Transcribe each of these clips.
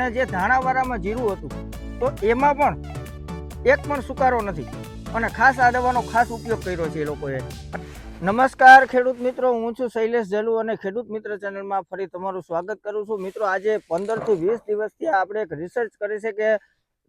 અને જે ધાણાવાળામાં જીરું હતું, તો એમાં પણ એક પણ સુકારો નથી. અને ખાસ આ દવાનો ખાસ ઉપયોગ કર્યો છે એ લોકોએ. નમસ્કાર ખેડૂત મિત્રો, હું છું શૈલેષ જલુ અને ખેડૂત મિત્ર ચેનલમાં ફરી તમારું સ્વાગત કરું છું. મિત્રો, આજે પંદરથી વીસ દિવસથી આપણે એક રિસર્ચ કરી છે કે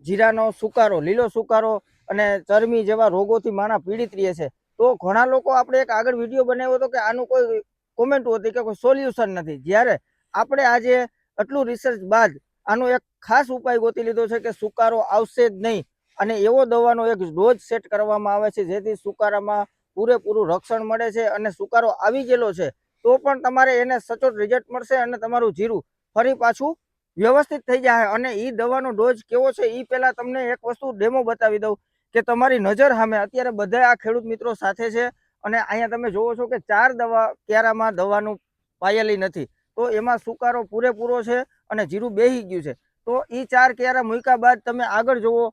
જીરાનો સુકારો, લીલો સુકારો અને ચરમી જેવા રોગોથી માણા પીડિત રહે છે. તો ઘણા લોકો આપણે એક આગળ વીડિયો બનાવ્યો હતો કે આનું કોઈ કોમેન્ટ હતી કે કોઈ સોલ્યુશન નથી. જ્યારે આપણે આજે આટલું રિસર્ચ બાદ આનો એક ખાસ ઉપાય ગોતી લીધો છે કે સુકારો આવશે જ નહીં. અને એવો દવાનો એક ડોઝ સેટ કરવામાં આવે છે, જેથી સુકારામાં પૂરેપૂરું રક્ષણ મળે છે અને સુકારો આવી ગયેલો છે, તો પણ તમારે એને સચોટ રિઝલ્ટ મળશે અને તમારું જીરું ફરી પાછું વ્યવસ્થિત થઈ જાય. અને એ દવાનો ડોઝ કેવો છે એ પહેલાં તમને એક વસ્તુ ડેમો બતાવી દઉં કે તમારી નજર સામે અત્યારે બધા આ ખેડૂત મિત્રો સાથે છે અને અહીંયા તમે જોવો છો કે ચાર દવા ક્યારામાં દવાનું પાયેલી નથી. તો એમાં સુકારો પૂરેપૂરો છે અને જીરું બેહી ગયું છે. તો એ ચાર ક્યારા મૂક્યા બાદ તમે આગળ જુઓ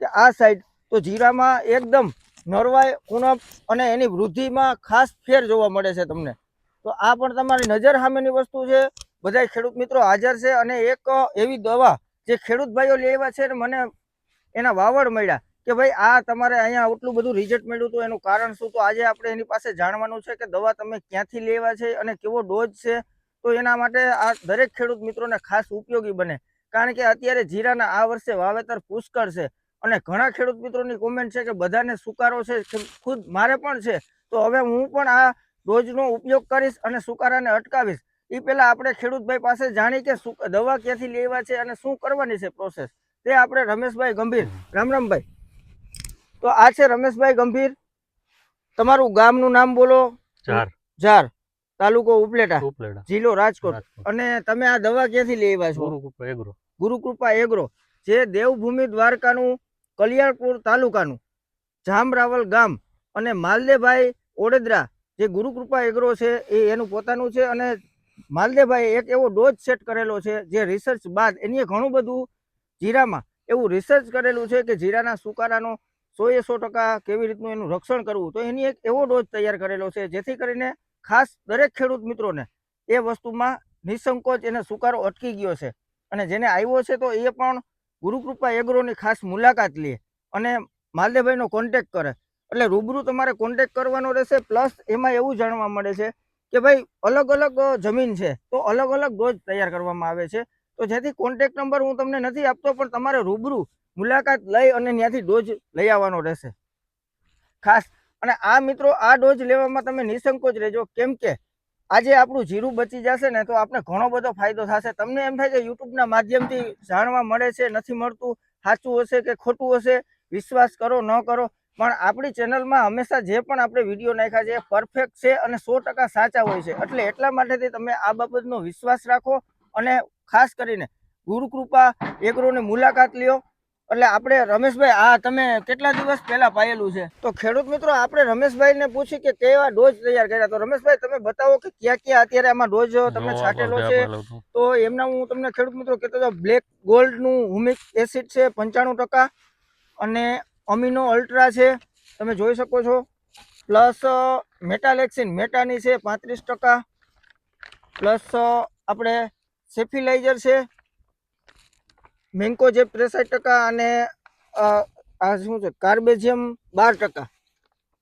કે આ સાઈડ તો જીરામાં એકદમ નરવાય ઉણપ અને એની વૃદ્ધિમાં ખાસ ફેર જોવા મળે છે તમને. તો આ પણ તમારી નજર સામેની વસ્તુ છે. બધા ખેડૂત મિત્રો હાજર છે અને એક એવી દવા જે ખેડૂત ભાઈઓ લેવા છે ને મને એના વાવડ મળ્યા કે ભાઈ આ તમારે અહીંયા આટલું બધું રિઝલ્ટ મળ્યું હતું, એનું કારણ શું? તો આજે આપણે એની પાસે જાણવાનું છે કે દવા તમે ક્યાંથી લેવા છે અને કેવો ડોઝ છે તો એના માટે આ દરેક ખેડૂત મિત્રોને ખાસ ઉપયોગી બને. કારણ કે અત્યારે જીરાના આ વર્ષે વાવેતર પુષ્કળ છે અને ઘણા ખેડૂત મિત્રોની કોમેન્ટ છે કે બધાને સુકારો છે ખુદ મારે પણ છે. તો હવે હું પણ આ ડોઝનો ઉપયોગ કરીશ અને સુકારાને અટકાવીશ. એ પહેલાં આપણે ખેડૂતભાઈ પાસે જાણી કે દવા ક્યાંથી લેવા છે અને શું કરવાની છે પ્રોસેસ તે આપણે રમેશભાઈ ગંભીર. રામ રામભાઈ. તો આ છે રમેશભાઈ ગંભીર. તમારું ગામનું નામ બોલો. ઝાર. ઝાર. તાલુકો ઉપલેટા ઉપલેટા. જિલ્લો રાજકોટ. અને તમે આ દવા ક્યાંથી લેવા છો? ગુરુકૃપા એગ્રો. ગુરુકૃપા એગ્રો જે દેવભૂમિ દ્વારકાનું કલ્યાણપુર તાલુકાનું જામરાવલ ગામ અને માલદેભાઈ ઓડેદરા જે ગુરુકૃપા એગ્રો છે એ એનું પોતાનું છે અને માલદેભાઈ એક એવો ડોઝ સેટ કરેલો છે જે રિસર્ચ બાદ એની ઘણું બધું જીરામાં એવું રિસર્ચ કરેલું છે કે જીરાના સુકારાનો સો એ સો ટકા કેવી રીતનું એનું રક્ષણ કરવું. તો એની એક એવો ડોઝ તૈયાર કરેલો છે જેથી કરીને ખાસ દરેક ખેડૂત મિત્રોને એ વસ્તુમાં નિસંકોચ એને સુકારો અટકી ગયો છે. અને જેને આવ્યો છે તો એ પણ ગુરુકૃપા એગ્રોની ખાસ મુલાકાત લે અને માલદેભાઈનો કોન્ટેક કરે. એટલે રૂબરૂ તમારે કોન્ટેક કરવાનો રહેશે પ્લસ એમાં એવું જાણવા મળે છે કે ભાઈ અલગ અલગ જમીન છે તો અલગ અલગ ડોઝ તૈયાર કરવામાં આવે છે. તો જેથી કોન્ટેક નંબર હું તમને નથી આપતો, પણ તમારે રૂબરૂ મુલાકાત લઈ અને ત્યાંથી ડોઝ લઈ આવવાનો રહેશે. ખાસ અને આ મિત્રો, આ ડોઝ લેવામાં તમે નિસંકોચ રહેજો. કેમ કે આજે આપણું જીરું બચી જશે ને તો આપણે ઘણો બધો ફાયદો થશે. તમને એમ થાય કે યુટ્યુબના માધ્યમથી જાણવા મળે છે, નથી મળતું, સાચું હશે કે ખોટું હશે, વિશ્વાસ કરો, ન કરો. પણ આપણી ચેનલમાં હંમેશા જે પણ આપણે વીડિયો નાખ્યા છે એ પરફેક્ટ છે અને સો સાચા હોય છે. એટલે એટલા માટેથી તમે આ બાબતનો વિશ્વાસ રાખો અને ખાસ કરીને ગુરુકૃપા એગ્રોની મુલાકાત લ્યો. એટલે આપણે રમેશભાઈ આ તમે કેટલા દિવસ પહેલા પાયેલું છે? તો ખેડૂત મિત્રો આપણે રમેશભાઈને પૂછી કે કેવા ડોઝ તૈયાર કર્યા? તો રમેશભાઈ તમે બતાવો કે ક્યાં ક્યાં અત્યારે આમાં ડોઝ તમે છાંટેલો છે? તો એમના હું તમને ખેડૂત મિત્રો કહેતો હતો બ્લેક ગોલ્ડનું હુમિક એસિડ છે પંચાણું ટકા અને અમીનો અલ્ટ્રા છે. તમે જોઈ શકો છો. પ્લસ મેટાલેક્સિન મેટાની છે પાંત્રીસ ટકા. પ્લસ આપણે સેફિલાઇઝર છે મેન્કો જે ત્રેસઠ ટકા અને આ શું છે કાર્બેઝિયમ બાર ટકા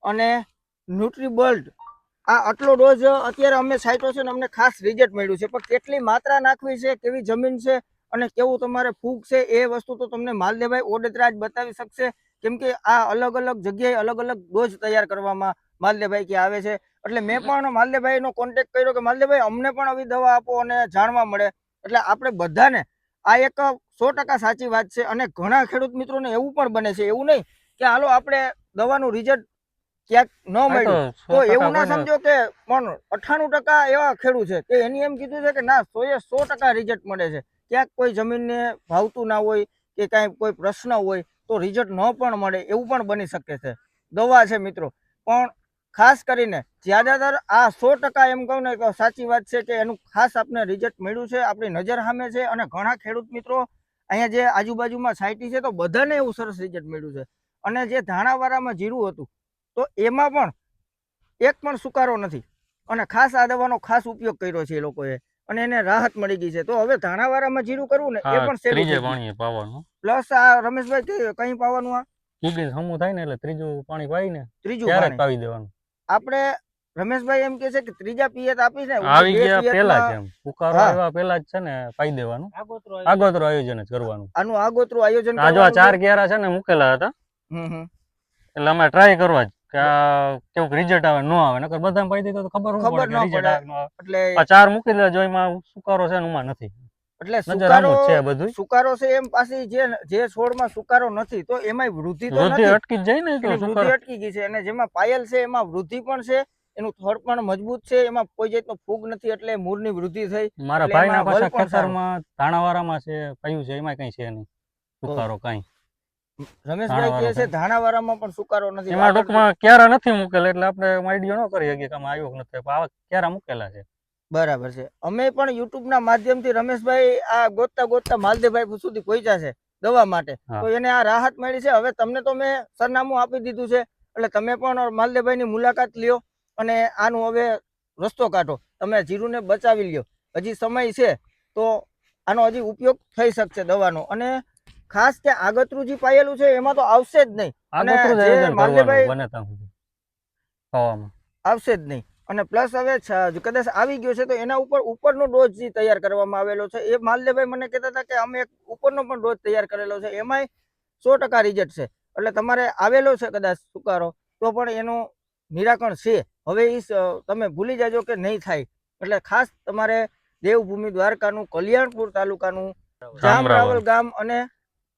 અને ન્યુટ્રીબોલ્ડ આ આટલો ડોઝ અત્યારે અમે સાઈટો છે ને અમને ખાસ રિઝલ્ટ મળ્યું છે. પણ કેટલી માત્રા નાખવી છે, કેવી જમીન છે અને કેવું તમારે ફૂગ છે, એ વસ્તુ તો તમને માલદેભાઈ ઓડેદરા જ બતાવી શકશે. કેમ કે આ અલગ અલગ જગ્યાએ અલગ અલગ ડોઝ તૈયાર કરવામાં માલદેભાઈ કે આવે છે. એટલે મેં પણ માલદેભાઈનો કોન્ટેક્ટ કર્યો કે માલદેભાઈ અમને પણ આવી દવા આપો અને જાણવા મળે. એટલે આપણે બધાને આ એક સો ટકા સાચી વાત છે અને ઘણા ખેડૂત મિત્રોને એવું પણ બને છે એવું નહીં કે હાલો આપણે દવાનું રિઝલ્ટ ક્યાંક ન મળ્યું. તો એવું ના સમજો કે પણ અઠાણું ટકા એવા ખેડૂત છે કે એની એમ કીધું છે કે ના સો એ સો ટકા રિઝલ્ટ મળે છે. ક્યાંક કોઈ જમીનને ભાવતું ના હોય કે કાંઈ કોઈ પ્રશ્ન હોય તો રિઝલ્ટ ન પણ મળે એવું પણ બની શકે છે. દવા છે મિત્રો. પણ ખાસ કરીને જ્યાદાતર આ સો ટકા એમ કહું ને સાચી વાત છે કે એનું ખાસ આપણે રિઝલ્ટ મળ્યું છે આપણી નજર સામે છે અને ઘણા ખેડૂત મિત્રો અહીંયા જે આજુબાજુમાં સાયટી છે તો બધાને એવું સરસ રિઝલ્ટ મળ્યું છે. અને જે ધાણાવાળામાં જીરું હતું તો એમાં પણ એક પણ સુકારો નથી. અને ખાસ આ દવાનો ખાસ ઉપયોગ કર્યો છે એ લોકોએ. અને એને રાહત મળી ગઈ છે. તો હવે ધાણાવાળામાં જીરું કરવું ને એ પણ ત્રીજે પાણી પાવાનું. પ્લસ આ રમેશભાઈ કે કઈ પાવાનું આ? કીગી હમું થાય ને એટલે ત્રીજું પાણી પાઈને ત્રીજું ત્યારે પાણી. પાવી દેવાનું. આપણે રમેશભાઈ એમ કે છે કે ત્રીજા પિયત આપી છે આવી ગયા પેલા જ એમ. પુકારો આવ્યા પેલા જ છે ને પાઈ દેવાનું. આગોતરું આયોજન. જ કરવાનું. આનું આગોતરું આયોજન આ જો આ ચાર કેરા છે ને મૂકેલા હતા. એટલે અમે ટ્રાય કરવા જ કે કેવું રિઝલ્ટ આવે ન આવે. નકર બધા પાઈ દીધો તો ખબર ન ખબર ન પડે. એટલે આ ચાર મૂકી દેજો જો એમાં સુકારો છે ને એમાં નથી. એટલે સુકારો છે બધું સુકારો છે એમ પાછી જે જે છોડમાં સુકારો નથી તો એમાં વૃદ્ધિ તો નથી. અટકી જાય ને તો વૃદ્ધિ સુકારો. અટકી ગઈ છે. અને જેમાં પાયલ છે એમાં વૃદ્ધિ પણ છે. એનું થડ પણ મજબૂત છે એમાં કોઈ જાતનો ફૂગ નથી એટલે મૂળની વૃદ્ધિ થઈ. મારા ભાઈના પાછા. ખેતરમાં ધાણાવારામાં છે કયું છે એમાં કઈ છે નહીં. સુકારો કઈ. રમેશભાઈ કહે છે પણ સુકારો નથી એમાં ટૂંકમાં ક્યારા નથી મૂકેલા એટલે આપણે આઈડિયો ન કરી શકીએ કે આમાં આવ્યો નથી. આવા ક્યારા મૂકેલા છે. બરાબર છે. અમે પણ YouTube ના માધ્યમથી રમેશભાઈ આ ગોતતા ગોતતા માલદેવભાઈ સુધી પહોંચ્યા છે દવા માટે. તો એને આ રાહત મળી છે. હવે તમને તો મેં સરનામું આપી દીધું છે. એટલે તમે પણ માલદેવભાઈની મુલાકાત લ્યો. અને આનું હવે રસ્તો કાઢો. તમે જીરુને બચાવી લ્યો. હજી સમય છે તો આનો હજી ઉપયોગ થઈ શકશે દવાનો. અને ખાસ કે આગતરું જે પાયેલું છે એમાં તો આવશે જ નહીં. આવશે જ નહીં. અને પ્લસ હવે કદાચ આવી ગયો છે તો એના ઉપર ઉપરનો ડોઝ જે તૈયાર કરવામાં આવેલો છે એ માલદેભાઈ મને કહેતા હતા કે અમે એક ઉપરનો પણ ડોઝ તૈયાર કરેલો છે એમાંય સો ટકા રિઝલ્ટ છે. એટલે તમારે આવેલો છે કદાચ સુકારો તો પણ એનું નિરાકરણ છે. હવે એ તમે ભૂલી જાજો કે નહીં થાય. એટલે ખાસ તમારે દેવભૂમિ દ્વારકાનું કલ્યાણપુર તાલુકાનું જામરાવલ ગામ અને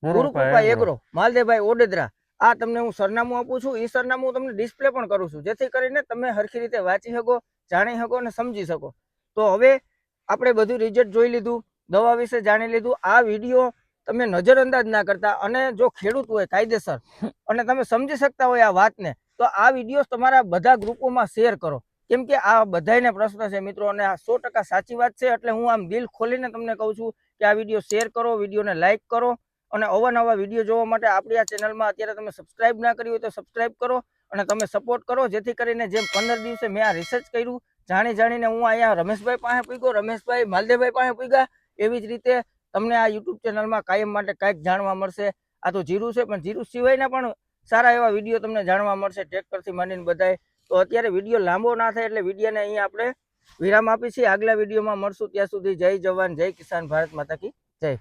ગુરુકૃપા એગ્રો માલદેવભાઈ ઓડેદરા આ તમને હું સરનામું આપું છું. એ સરનામું તમને ડિસ્પ્લે પણ કરું છું. જેથી કરીને તમે હરખી રીતે વાંચી શકો જાણી શકો અને સમજી શકો. તો હવે આપણે બધું રિઝલ્ટ જોઈ લીધું દવા વિશે જાણી લીધું. આ વીડિયો તમે નજરઅંદાજ ના કરતા અને જો ખેડૂત હોય કાયદેસર અને તમે સમજી શકતા હોય આ વાતને તો આ વીડિયો તમારા બધા ગ્રુપોમાં શેર કરો. કેમ કે આ બધાને પ્રશ્ન છે મિત્રો, અને આ સો ટકા સાચી વાત છે, એટલે હું આમ દિલ ખોલીને તમને કહું છું કે આ વીડિયો શેર કરો, વિડીયોને લાઇક કરો, અને અવાનવા વીડિયો જોવા માટે આપણી આ ચેનલમાં અત્યારે તમે સબસ્ક્રાઇબ ના કરી હોય તો સબસ્ક્રાઇબ કરો, અને તમે સપોર્ટ કરો, જેથી કરીને જેમ પંદર દિવસે મેં આ રિસર્ચ કર્યું, જાણી જાણીને હું અહીંયા રમેશભાઈ પાસે પૂગ્યો, રમેશભાઈ માલદેવભાઈ પાસે પૂગ્યા, એવી જ રીતે તમને આ યુટ્યુબ ચેનલમાં કાયમ માટે કાંઈક જાણવા મળશે. આ તો જીરું છે, પણ જીરું સિવાયના પણ સારા એવા વીડિયો તમને જાણવા મળશે, ટ્રેક્ટરથી માંડીને બધાય તો અત્યારે વીડિયો લાંબો ના થાય એટલે વિડીયોને અહીંયા આપણે વિરામ આપી છીએ. આગલા વિડીયોમાં મળશું. ત્યાં સુધી જય જવાન, જય કિસાન ભારત માતા કી જય.